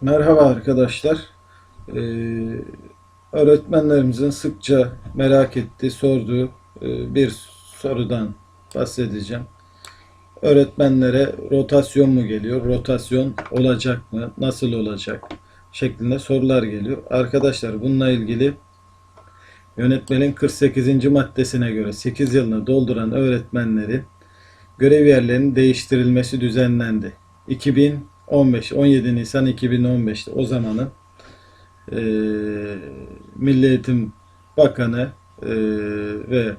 Merhaba arkadaşlar. Ee, öğretmenlerimizin sıkça merak ettiği, sorduğu e, bir sorudan bahsedeceğim. Öğretmenlere rotasyon mu geliyor? Rotasyon olacak mı? Nasıl olacak? Şeklinde sorular geliyor. Arkadaşlar bununla ilgili yönetmenin 48. maddesine göre 8 yılını dolduran öğretmenlerin görev yerlerinin değiştirilmesi düzenlendi. 2015 17 Nisan 2015'te o zamanın eee Milli Eğitim Bakanı eee, ve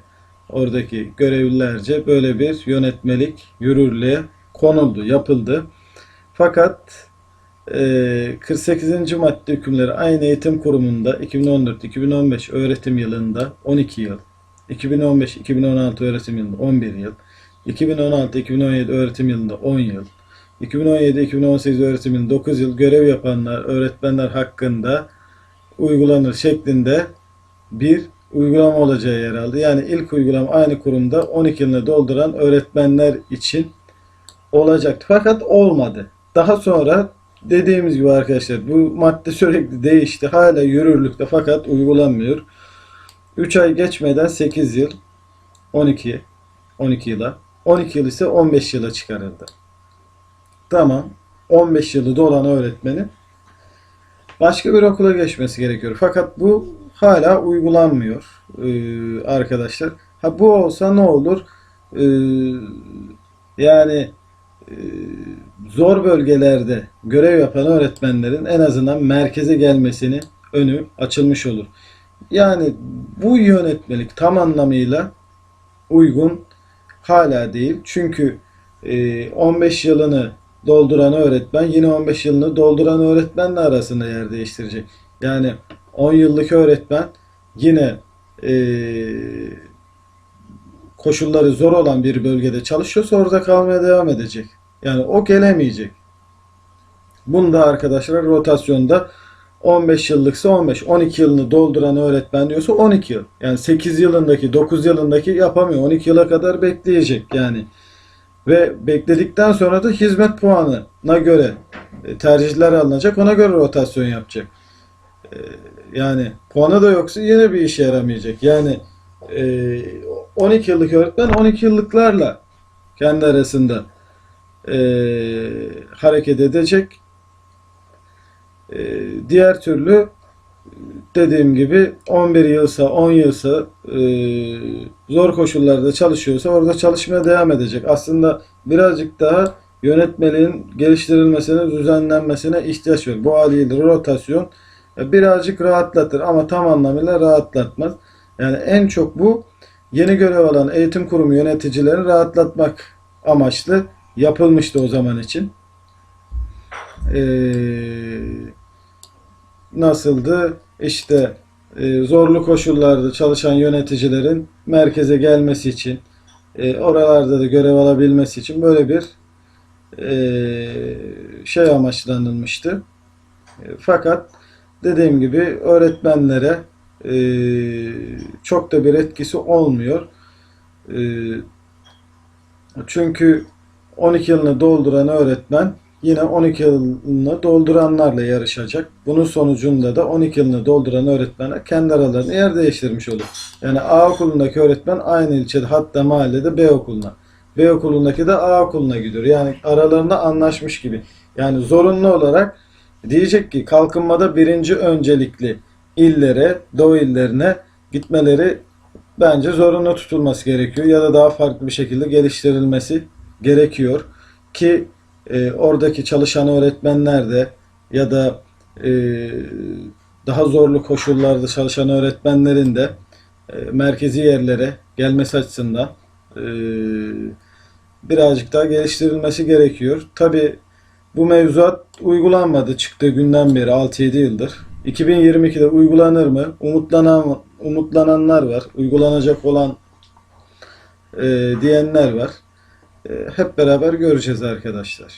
oradaki görevlilerce böyle bir yönetmelik yürürlüğe konuldu, yapıldı. Fakat eee, 48. madde hükümleri aynı eğitim kurumunda 2014-2015 öğretim yılında 12 yıl, 2015-2016 öğretim yılında 11 yıl, 2016-2017 öğretim yılında 10 yıl, 2017-2018 öğretim yılında 9 yıl görev yapanlar, öğretmenler hakkında uygulanır şeklinde bir uygulama olacağı yer aldı. Yani ilk uygulama aynı kurumda 12 yılını dolduran öğretmenler için olacaktı. Fakat olmadı. Daha sonra dediğimiz gibi arkadaşlar bu madde sürekli değişti. Hala yürürlükte fakat uygulanmıyor. 3 ay geçmeden 8 yıl 12 12 yıla 12 yıl ise 15 yıla çıkarıldı. Tamam. 15 yılı dolan öğretmenin başka bir okula geçmesi gerekiyor. Fakat bu hala uygulanmıyor ee, arkadaşlar. Ha bu olsa ne olur? Ee, yani e, zor bölgelerde görev yapan öğretmenlerin en azından merkeze gelmesini önü açılmış olur. Yani bu yönetmelik tam anlamıyla uygun hala değil. Çünkü e, 15 yılını dolduran öğretmen yine 15 yılını dolduran öğretmenle arasında yer değiştirecek. Yani 10 yıllık öğretmen yine e, koşulları zor olan bir bölgede çalışıyorsa orada kalmaya devam edecek. Yani o gelemeyecek. Bunda arkadaşlar rotasyonda 15 yıllıksa 15, 12 yılını dolduran öğretmen diyorsa 12 yıl. Yani 8 yılındaki, 9 yılındaki yapamıyor. 12 yıla kadar bekleyecek yani. Ve bekledikten sonra da hizmet puanına göre e, tercihler alınacak. Ona göre rotasyon yapacak. E, Yani puanı da yoksa yine bir işe yaramayacak. Yani e, 12 yıllık öğretmen 12 yıllıklarla kendi arasında e, hareket edecek. E, diğer türlü dediğim gibi 11 yılsa 10 yılsa e, zor koşullarda çalışıyorsa orada çalışmaya devam edecek. Aslında birazcık daha yönetmeliğin geliştirilmesine, düzenlenmesine ihtiyaç var. Bu haliyle rotasyon e, birazcık rahatlatır ama tam anlamıyla rahatlatmaz. Yani en çok bu yeni görev alan eğitim kurumu yöneticilerini rahatlatmak amaçlı yapılmıştı o zaman için. Eee nasıldı? İşte e, zorlu koşullarda çalışan yöneticilerin merkeze gelmesi için, e, oralarda da görev alabilmesi için böyle bir e, şey amaçlanılmıştı. E, fakat dediğim gibi öğretmenlere e, çok da bir etkisi olmuyor. E, çünkü 12 yılını dolduran öğretmen yine 12 yılını dolduranlarla yarışacak. Bunun sonucunda da 12 yılını dolduran öğretmenler kendi aralarında yer değiştirmiş olur. Yani A okulundaki öğretmen aynı ilçede hatta mahallede B okuluna. B okulundaki de A okuluna gidiyor. Yani aralarında anlaşmış gibi. Yani zorunlu olarak diyecek ki kalkınmada birinci öncelikli illere, doğu illerine gitmeleri bence zorunlu tutulması gerekiyor ya da daha farklı bir şekilde geliştirilmesi gerekiyor ki e, oradaki çalışan öğretmenler de ya da e, daha zorlu koşullarda çalışan öğretmenlerin de e, merkezi yerlere gelmesi açısından e, birazcık daha geliştirilmesi gerekiyor. Tabi bu mevzuat uygulanmadı çıktığı günden beri 6-7 yıldır. 2022'de uygulanır mı? Umutlanan umutlananlar var. Uygulanacak olan e, diyenler var. E, hep beraber göreceğiz arkadaşlar.